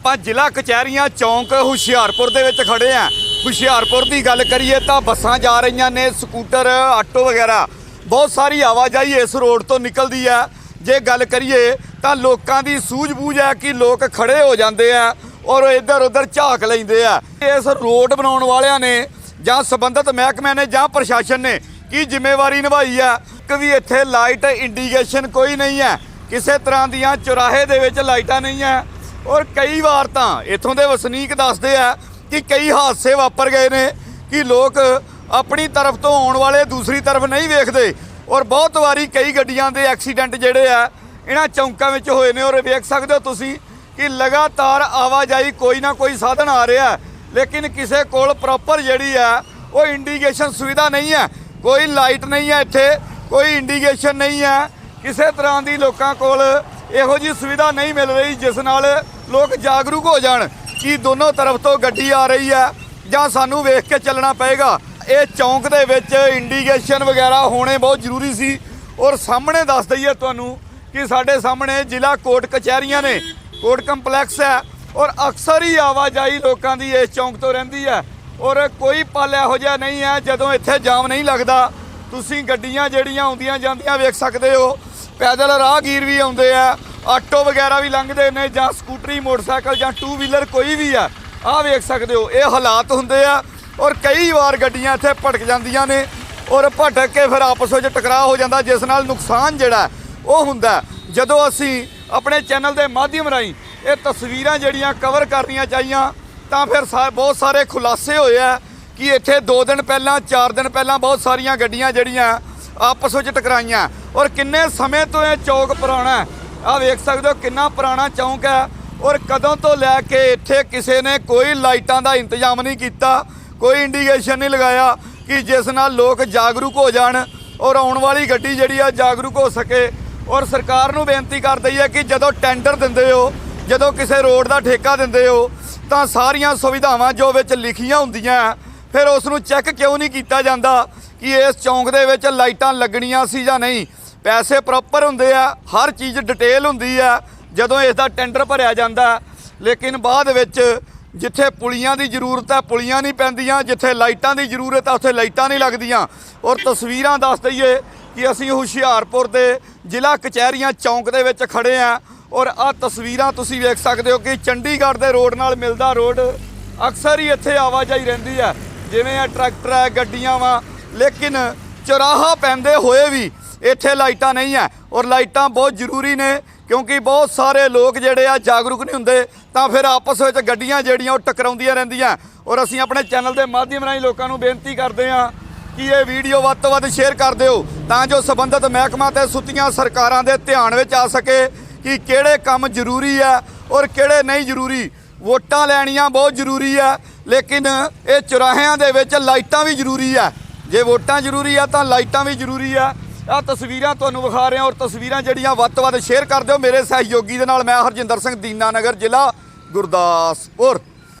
ਆਪਾਂ ਜ਼ਿਲ੍ਹਾ ਕਚਹਿਰੀਆਂ ਚੌਂਕ ਹੁਸ਼ਿਆਰਪੁਰ ਦੇ ਵਿੱਚ ਖੜੇ ਆ। ਹੁਸ਼ਿਆਰਪੁਰ ਦੀ ਗੱਲ ਕਰੀਏ ਤਾਂ ਬੱਸਾਂ ਜਾ ਰਹੀਆਂ ਨੇ, ਸਕੂਟਰ, ਆਟੋ ਵਗੈਰਾ। ਬਹੁਤ ਸਾਰੀ ਆਵਾਜਾਈ ਇਸ ਰੋਡ ਤੋਂ ਨਿਕਲਦੀ ਆ। ਜੇ ਗੱਲ ਕਰੀਏ ਤਾਂ ਲੋਕਾਂ ਦੀ ਸੂਝ-ਬੂਝ ਹੈ ਕਿ ਲੋਕ ਖੜੇ ਹੋ ਜਾਂਦੇ ਆ ਔਰ ਇੱਧਰ ਉੱਧਰ ਝਾਕ ਲੈਂਦੇ ਆ। ਇਸ ਰੋਡ ਬਣਾਉਣ ਵਾਲਿਆਂ ਨੇ ਜਾਂ ਸੰਬੰਧਿਤ ਮਹਿਕਮੇ ਨੇ ਜਾਂ ਪ੍ਰਸ਼ਾਸਨ ਨੇ ਕੀ ਜ਼ਿੰਮੇਵਾਰੀ ਨਿਭਾਈ ਆ? ਕਿ ਵੀ ਇੱਥੇ ਲਾਈਟ ਇੰਡੀਕੇਸ਼ਨ ਕੋਈ ਨਹੀਂ ਹੈ। ਕਿਸੇ ਤਰ੍ਹਾਂ ਦੀਆਂ ਚੁਰਾਹੇ ਦੇ ਵਿੱਚ ਲਾਈਟਾਂ ਨਹੀਂ ਹੈ। ਔਰ ਕਈ ਵਾਰ ਤਾਂ ਇੱਥੋਂ ਦੇ ਵਸਨੀਕ ਦੱਸਦੇ ਆ ਕਿ ਕਈ ਹਾਦਸੇ ਵਾਪਰ ਗਏ ਨੇ ਕਿ ਲੋਕ ਆਪਣੀ ਤਰਫ ਤੋਂ ਆਉਣ ਵਾਲੇ ਦੂਸਰੀ ਤਰਫ ਨਹੀਂ ਵੇਖਦੇ। ਔਰ ਬਹੁਤ ਵਾਰੀ ਕਈ ਗੱਡੀਆਂ ਦੇ ਐਕਸੀਡੈਂਟ ਜਿਹੜੇ ਆ, ਇਹਨਾਂ ਚੌਂਕਾਂ ਵਿੱਚ ਹੋਏ ਨੇ। ਔਰ ਵੇਖ ਸਕਦੇ ਹੋ ਤੁਸੀਂ ਕਿ ਲਗਾਤਾਰ ਆਵਾਜਾਈ ਕੋਈ ਨਾ ਕੋਈ ਸਾਧਨ ਆ ਰਿਹਾ ਲੇਕਿਨ ਕਿਸੇ ਕੋਲ ਪ੍ਰੋਪਰ ਜਿਹੜੀ ਆ, ਉਹ ਇੰਡੀਕੇਸ਼ਨ ਸੁਵਿਧਾ ਨਹੀਂ ਹੈ। ਕੋਈ ਲਾਈਟ ਨਹੀਂ ਹੈ ਇੱਥੇ, ਕੋਈ ਇੰਡੀਕੇਸ਼ਨ ਨਹੀਂ ਹੈ। ਕਿਸੇ ਤਰ੍ਹਾਂ ਦੀ ਲੋਕਾਂ ਕੋਲ ਇਹੋ ਜੀ ਸੁਵਿਧਾ ਨਹੀਂ ਮਿਲ ਰਹੀ, ਜਿਸ ਨਾਲ ਲੋਕ ਜਾਗਰੂਕ ਹੋ ਜਾਣ ਕਿ ਦੋਨੋਂ ਤਰਫ ਤੋਂ ਗੱਡੀ ਆ ਰਹੀ ਹੈ ਜਾਂ ਸਾਨੂੰ ਵੇਖ ਕੇ ਚੱਲਣਾ ਪਏਗਾ। ਇਹ ਚੌਂਕ ਦੇ ਵਿੱਚ ਇੰਡੀਕੇਸ਼ਨ ਵਗੈਰਾ ਹੋਣੇ ਬਹੁਤ ਜ਼ਰੂਰੀ ਸੀ ਔਰ ਸਾਹਮਣੇ ਦੱਸ ਦਈਏ ਤੁਹਾਨੂੰ ਕਿ ਸਾਡੇ ਸਾਹਮਣੇ ਜ਼ਿਲ੍ਹਾ ਕੋਰਟ ਕਚਹਿਰੀਆਂ ਨੇ। ਕੋਰਟ ਕੰਪਲੈਕਸ ਹੈ ਔਰ ਅਕਸਰ ਹੀ ਆਵਾਜਾਈ ਲੋਕਾਂ ਦੀ ਇਸ ਚੌਂਕ ਤੋਂ ਰਹਿੰਦੀ ਹੈ ਔਰ ਕੋਈ ਪਲ ਇਹੋ ਜਿਹਾ ਨਹੀਂ ਹੈ ਜਦੋਂ ਇੱਥੇ ਜਾਮ ਨਹੀਂ ਲੱਗਦਾ। ਤੁਸੀਂ ਗੱਡੀਆਂ ਜਿਹੜੀਆਂ ਆਉਂਦੀਆਂ ਜਾਂਦੀਆਂ ਵੇਖ ਸਕਦੇ ਹੋ। ਪੈਦਲ ਰਾਹਗੀਰ ਵੀ ਆਉਂਦੇ ਆ। ਆਟੋ ਵਗੈਰਾ ਵੀ ਲੰਘਦੇ ਨੇ ਜਾਂ ਸਕੂਟਰੀ, ਮੋਟਰਸਾਈਕਲ ਜਾਂ ਟੂ ਵੀਲਰ ਕੋਈ ਵੀ ਆ, ਆਹ ਵੇਖ ਸਕਦੇ ਹੋ, ਇਹ ਹਾਲਾਤ ਹੁੰਦੇ ਆ ਔਰ ਕਈ ਵਾਰ ਗੱਡੀਆਂ ਇੱਥੇ ਭਟਕ ਜਾਂਦੀਆਂ ਨੇ ਔਰ ਭਟਕ ਕੇ ਫਿਰ ਆਪਸ ਵਿੱਚ ਟਕਰਾਅ ਹੋ ਜਾਂਦਾ, ਜਿਸ ਨਾਲ ਨੁਕਸਾਨ ਜਿਹੜਾ ਉਹ ਹੁੰਦਾ। ਜਦੋਂ ਅਸੀਂ ਆਪਣੇ ਚੈਨਲ ਦੇ ਮਾਧਿਅਮ ਰਾਹੀਂ ਇਹ ਤਸਵੀਰਾਂ ਜਿਹੜੀਆਂ ਕਵਰ ਕਰਨੀਆਂ ਚਾਹੀਆਂ, ਤਾਂ ਫਿਰ ਸਾ- ਬਹੁਤ ਸਾਰੇ ਖੁਲਾਸੇ ਹੋਏ ਆ ਕਿ ਇੱਥੇ 2 ਦਿਨ ਪਹਿਲਾਂ 4 ਦਿਨ ਪਹਿਲਾਂ ਬਹੁਤ ਸਾਰੀਆਂ ਗੱਡੀਆਂ ਜਿਹੜੀਆਂ ਆਪਸ ਵਿੱਚ ਟਕਰਾਈਆਂ। ਔਰ ਕਿੰਨੇ ਸਮੇਂ ਤੋਂ ਇਹ ਚੌਕ ਪੁਰਾਣਾ ਆ ਵੇਖ ਸਕਦੇ ਹੋ ਕਿੰਨਾ ਪੁਰਾਣਾ ਚੌਂਕ ਹੈ ਔਰ ਕਦੋਂ ਤੋਂ ਲੈ ਕੇ ਇੱਥੇ ਕਿਸੇ ਨੇ ਕੋਈ ਲਾਈਟਾਂ ਦਾ ਇੰਤਜ਼ਾਮ ਨਹੀਂ ਕੀਤਾ, ਕੋਈ ਇੰਡੀਕੇਸ਼ਨ ਨਹੀਂ ਲਗਾਇਆ ਕਿ ਜਿਸ ਨਾਲ ਲੋਕ ਜਾਗਰੂਕ ਹੋ ਜਾਣ ਔਰ ਆਉਣ ਵਾਲੀ ਗੱਡੀ ਜਿਹੜੀ ਆ ਜਾਗਰੂਕ ਹੋ ਸਕੇ ਔਰ ਸਰਕਾਰ ਨੂੰ ਬੇਨਤੀ ਕਰਦੀ ਹੈ ਕਿ ਜਦੋਂ ਟੈਂਡਰ ਦਿੰਦੇ ਹੋ, ਜਦੋਂ ਕਿਸੇ ਰੋਡ ਦਾ ਠੇਕਾ ਦਿੰਦੇ ਹੋ, ਤਾਂ ਸਾਰੀਆਂ ਸੁਵਿਧਾਵਾਂ ਜੋ ਵਿੱਚ ਲਿਖੀਆਂ ਹੁੰਦੀਆਂ, ਫਿਰ ਉਸ ਨੂੰ ਚੈੱਕ ਕਿਉਂ ਨਹੀਂ ਕੀਤਾ ਜਾਂਦਾ ਕਿ ਇਸ ਚੌਂਕ ਦੇ ਵਿੱਚ ਲਾਈਟਾਂ ਲੱਗਣੀਆਂ ਸੀ ਜਾਂ ਨਹੀਂ? ਪੈਸੇ ਪ੍ਰੋਪਰ ਹੁੰਦੇ ਆ, ਹਰ ਚੀਜ਼ ਡਿਟੇਲ ਹੁੰਦੀ ਆ, ਜਦੋਂ ਇਸ ਦਾ ਟੈਂਡਰ ਭਰਿਆ ਜਾਂਦਾ। ਲੇਕਿਨ ਬਾਅਦ ਵਿੱਚ ਜਿੱਥੇ ਪੁਲੀਆਂ ਦੀ ਜ਼ਰੂਰਤ ਹੈ ਪੁਲੀਆਂ ਨਹੀਂ ਪੈਂਦੀਆਂ, ਜਿੱਥੇ ਲਾਈਟਾਂ ਦੀ ਜ਼ਰੂਰਤ ਹੈ ਉੱਥੇ ਲਾਈਟਾਂ ਨਹੀਂ ਲੱਗਦੀਆਂ। ਔਰ ਤਸਵੀਰਾਂ ਦੱਸ ਦਈਏ ਕਿ ਅਸੀਂ ਹੁਸ਼ਿਆਰਪੁਰ ਦੇ ਜ਼ਿਲ੍ਹਾ ਕਚਹਿਰੀਆਂ ਚੌਂਕ ਦੇ ਵਿੱਚ ਖੜੇ ਆ। ਔਰ ਆਹ ਤਸਵੀਰਾਂ ਤੁਸੀਂ ਵੇਖ ਸਕਦੇ ਹੋ ਕਿ ਚੰਡੀਗੜ੍ਹ ਦੇ ਰੋਡ ਨਾਲ ਮਿਲਦਾ ਰੋਡ ਅਕਸਰ ਹੀ ਇੱਥੇ ਆਵਾਜਾਈ ਰਹਿੰਦੀ ਹੈ ਜਿਵੇਂ ਆ ਟਰੈਕਟਰ ਹੈ ਗੱਡੀਆਂ ਵਾ, ਲੇਕਿਨ ਚੌਰਾਹਾ ਪੈਂਦੇ ਹੋਏ ਵੀ ਇੱਥੇ ਲਾਈਟਾਂ ਨਹੀਂ ਹੈ ਔਰ ਲਾਈਟਾਂ ਬਹੁਤ ਜ਼ਰੂਰੀ ਨੇ ਕਿਉਂਕਿ ਬਹੁਤ ਸਾਰੇ ਲੋਕ ਜਿਹੜੇ ਆ ਜਾਗਰੂਕ ਨਹੀਂ ਹੁੰਦੇ, ਤਾਂ ਫਿਰ ਆਪਸ ਵਿੱਚ ਗੱਡੀਆਂ ਜਿਹੜੀਆਂ ਉਹ ਟਕਰਾਉਂਦੀਆਂ ਰਹਿੰਦੀਆਂ। ਔਰ ਅਸੀਂ ਆਪਣੇ ਚੈਨਲ ਦੇ ਮਾਧਿਅਮ ਰਾਹੀਂ ਲੋਕਾਂ ਨੂੰ ਬੇਨਤੀ ਕਰਦੇ ਹਾਂ ਕਿ ਇਹ ਵੀਡੀਓ ਵੱਧ ਤੋਂ ਵੱਧ ਸ਼ੇਅਰ ਕਰ ਦਿਓ, ਤਾਂ ਜੋ ਸਬੰਧਤ ਮਹਿਕਮਾ ਤੇ ਸੁੱਤੀਆਂ ਸਰਕਾਰਾਂ ਦੇ ਧਿਆਨ ਵਿੱਚ ਆ ਸਕੇ ਕਿ ਕਿਹੜੇ ਕੰਮ ਜ਼ਰੂਰੀ ਆ ਔਰ ਕਿਹੜੇ ਨਹੀਂ ਜ਼ਰੂਰੀ। ਵੋਟਾਂ ਲੈਣੀਆਂ ਬਹੁਤ ਜ਼ਰੂਰੀ ਆ, ਲੇਕਿਨ ਇਹ ਚੁਰਾਹਿਆਂ ਦੇ ਵਿੱਚ ਲਾਈਟਾਂ ਵੀ ਜ਼ਰੂਰੀ ਆ। ਜੇ ਵੋਟਾਂ ਜ਼ਰੂਰੀ ਆ ਤਾਂ ਲਾਈਟਾਂ ਵੀ ਜ਼ਰੂਰੀ ਆ। ਆ ਤਸਵੀਰਾਂ ਤੁਹਾਨੂੰ ਵਿਖਾ ਰਹੇ ਹਾਂ ਔਰ ਤਸਵੀਰਾਂ ਜਿਹੜੀਆਂ ਵੱਧ ਤੋਂ ਵੱਧ ਸ਼ੇਅਰ ਕਰ ਦਿਓ ਮੇਰੇ ਸਹਿਯੋਗੀ ਦੇ ਨਾਲ ਮੈਂ ਹਰਜਿੰਦਰ ਸਿੰਘ ਦੀਨਾਨਗਰ ਜ਼ਿਲ੍ਹਾ ਗੁਰਦਾਸਪੁਰ।